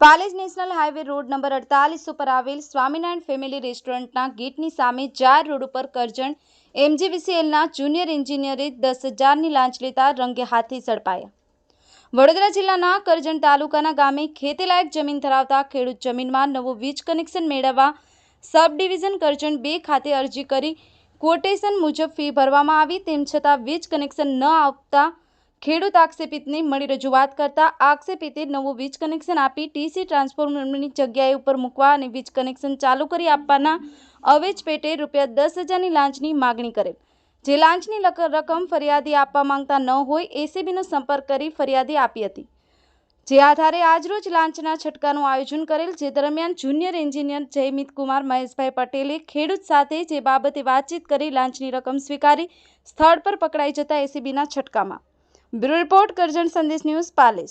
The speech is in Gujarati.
Palej national highway road number અડતાલીસ ઉપર આવેલ સ્વામિનારાયણ ફેમિલી રેસ્ટોરન્ટના ગેટની સામે જાર રોડ ઉપર કરજણ એમજીવીસીએલના જુનિયર એન્જિનિયરે દસ હજારની લાંચ લેતા રંગે હાથી ઝડપાયા. વડોદરા જિલ્લાના કરજણ તાલુકાના ગામે ખેતીલાયક જમીન ધરાવતા ખેડૂત જમીનમાં નવું વીજ કનેક્શન મેળવવા સબ ડિવિઝન કરજણ બે ખાતે અરજી કરી ક્વોટેશન મુજબ ફી ભરવામાં આવી, તેમ છતાં વીજ કનેક્શન ન આપતા ખેડૂત આક્ષેપિતની મળી રજૂઆત કરતા આક્ષેપિતે નવું વીજ કનેક્શન આપી ટીસી ટ્રાન્સફોર્મરની જગ્યાએ ઉપર મૂકવા અને વીજ કનેક્શન ચાલુ કરી આપવાના અવેજ પેટે રૂપિયા દસ હજારની લાંચની માગણી કરેલ. જે લાંચની રકમ ફરિયાદી આપવા માંગતા ન હોય એસીબીનો સંપર્ક કરી ફરિયાદી આપી હતી. જે આધારે આજરોજ લાંચના છટકાનું આયોજન કરેલ, જે દરમિયાન જુનિયર એન્જિનિયર જયમિત કુમાર, મહેશભાઈ પટેલે ખેડૂત સાથે જે બાબતે વાતચીત કરી લાંચની રકમ સ્વીકારી સ્થળ પર પકડાઈ જતા એસીબીના છટકામાં. Bureau report Karjan Sandesh news Palej.